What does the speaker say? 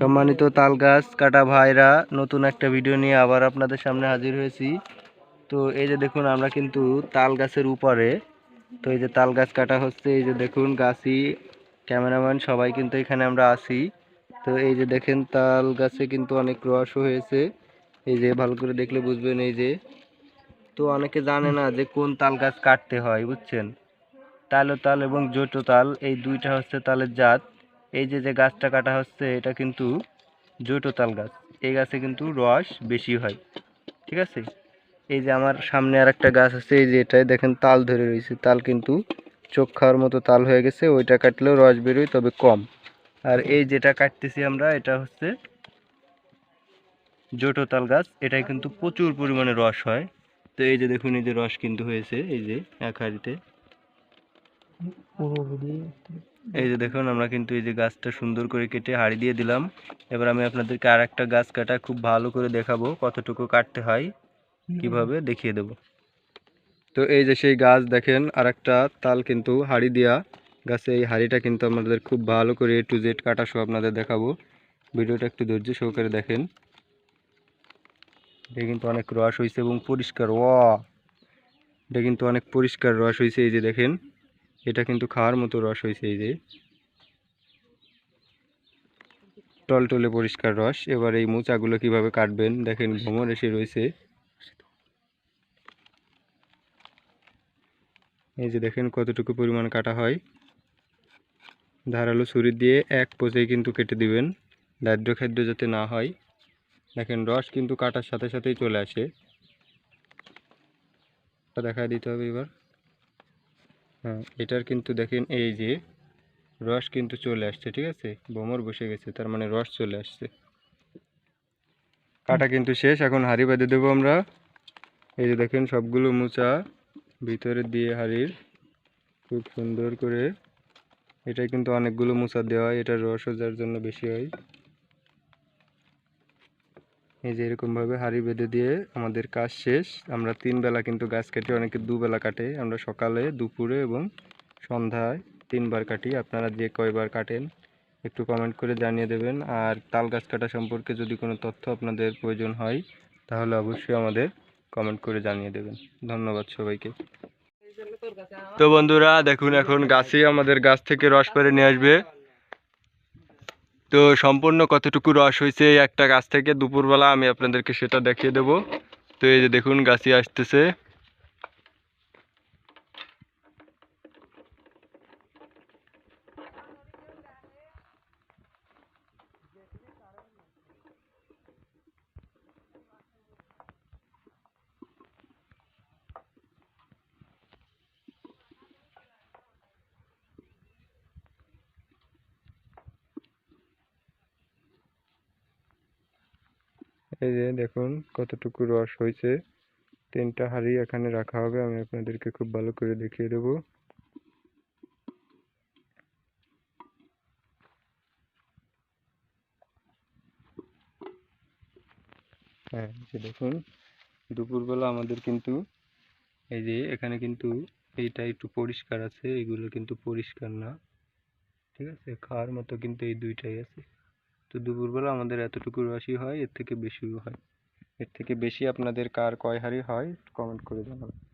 সম্মানিত তাল গাছ কাটা ভাইরা, নতুন একটা ভিডিও নিয়ে আবার আপনাদের সামনে হাজির হয়েছি। তো এই যে দেখুন, আমরা কিন্তু তাল গাছের উপরে, তো এই যে তাল গাছ কাটা হচ্ছে, এই যে দেখুন, গাছি, ক্যামেরাম্যান, সবাই কিন্তু এখানে আমরা আছি। তো এই যে দেখেন তাল গাছে কিন্তু অনেক রস হয়েছে। এই যে ভালো করে দেখলে বুঝবেন এই যে। তো অনেকে জানে না যে কোন তাল গাছ কাটতে হয়, বুঝছেন? তালো তাল এবং জটো তাল এই দুইটা হচ্ছে তালের জাত। এই যে যে গাছটা কাটা হচ্ছে, এটা কিন্তু জটো তাল গাছ। এই গাছে কিন্তু রস বেশি হয়, ঠিক আছে? এই যে আমার সামনে আর একটা গাছ আছে, এই যে এটাই দেখেন তাল ধরে রয়েছে। তাল কিন্তু চোখ খাওয়ার মতো তাল হয়ে গেছে, ওইটা কাটলেও রস বেরোয়, তবে কম। আর এই যেটা কাটতেছি আমরা, এটা হচ্ছে জটো তাল গাছ। এটাই কিন্তু প্রচুর পরিমাণে রস হয়। তো এই যে দেখুন, এই যে রস কিন্তু হয়েছে, এই যে এক হাঁড়িতে। এই যে দেখুন, আমরা কিন্তু এই যে গাছটা সুন্দর করে কেটে হাড়ি দিয়ে দিলাম। এবার আমি আপনাদেরকে আর একটা গাছ কাটা খুব ভালো করে দেখাবো, কতটুকু কাটতে হয়, কীভাবে দেখিয়ে দেব। তো এই যে সেই গাছ দেখেন আর একটা তাল কিন্তু হাড়ি দেওয়া গাছে এই হাড়িটা কিন্তু আমাদের খুব ভালো করে এ টু জেড কাটা সহ আপনাদের দেখাবো। ভিডিওটা একটু ধৈর্য সহকারে দেখেন। এটা কিন্তু অনেক রস হয়েছে এবং পরিষ্কার ও এটা কিন্তু অনেক পরিষ্কার রস হয়েছে এই যে দেখেন। এটা কিন্তু খাওয়ার মতো রস হয়েছে এই যে। টলটলে পরিষ্কার রস। এবার এই মোচাগুলো কীভাবে কাটবেন? দেখেন ভ্রমণ এসে রয়েছে। এই যে দেখেন, কতটুকু পরিমাণ কাটা হয়। ধারালো ছুরি দিয়ে এক পোষেই কিন্তু কেটে দিবেন। দারিদ্র খাদ্য যাতে না হয়। দেখেন, রস কিন্তু কাটার সাথে সাথেই চলে আসে। দেখা দিতে হবে এবার। হ্যাঁ এটার কিন্তু দেখেন এই যে রস কিন্তু চলে আসছে, ঠিক আছে? বোমর বসে গেছে, তার মানে রস চলে আসছে। কাটা কিন্তু শেষ, এখন হাঁড়ি বেঁধে দেবো আমরা। এই যে দেখেন সবগুলো মোচা ভিতরে দিয়ে হাঁড়ির খুব সুন্দর করে এটা কিন্তু অনেকগুলো মোচা দেওয়া হয়, এটার রসও যার জন্য বেশি হয়। এই যে এরকমভাবে হাঁড়ি বেঁধে দিয়ে আমাদের কাজ শেষ। আমরা তিন বেলা কিন্তু গাছ কাটি, অনেকে দুবেলা কাটে। আমরা সকালে, দুপুরে এবং সন্ধ্যায় তিনবার কাটি। আপনারা যে কয়বার কাটেন, একটু কমেন্ট করে জানিয়ে দেবেন। আর তাল গাছ কাটা সম্পর্কে যদি কোনো তথ্য আপনাদের প্রয়োজন হয়, তাহলে অবশ্যই আমাদের কমেন্ট করে জানিয়ে দেবেন। ধন্যবাদ সবাইকে। তো বন্ধুরা, দেখুন, এখন গাছই আমাদের গাছ থেকে রস পেরে নিয়ে আসবে। তো সম্পূর্ণ কতটুকু রস হয়েছে একটা গাছ থেকে, দুপুরবেলা আমি আপনাদেরকে সেটা দেখিয়ে দেব। তো এই যে দেখুন, গাছই আসতেছে। এই যে দেখুন কতটুকু রস হয়েছে। তিনটা হাঁড়ি এখানে রাখা হবে, আমি আপনাদেরকে খুব ভালো করে দেখিয়ে দেবো। হ্যাঁ যে দেখুন, দুপুরবেলা আমাদের কিন্তু এই যে এখানে কিন্তু এইটা একটু পরিষ্কার আছে, এগুলো কিন্তু পরিষ্কার না। ঠিক আছে, খাওয়ার মতো কিন্তু এই দুইটাই আছে। তো দুপুরবেলা আমাদের এতটুকু রসই হয়, এর থেকে বেশিও হয়। এর থেকে বেশি আপনাদের কার কয় হাঁড়ি হয় কমেন্ট করে জানাবেন।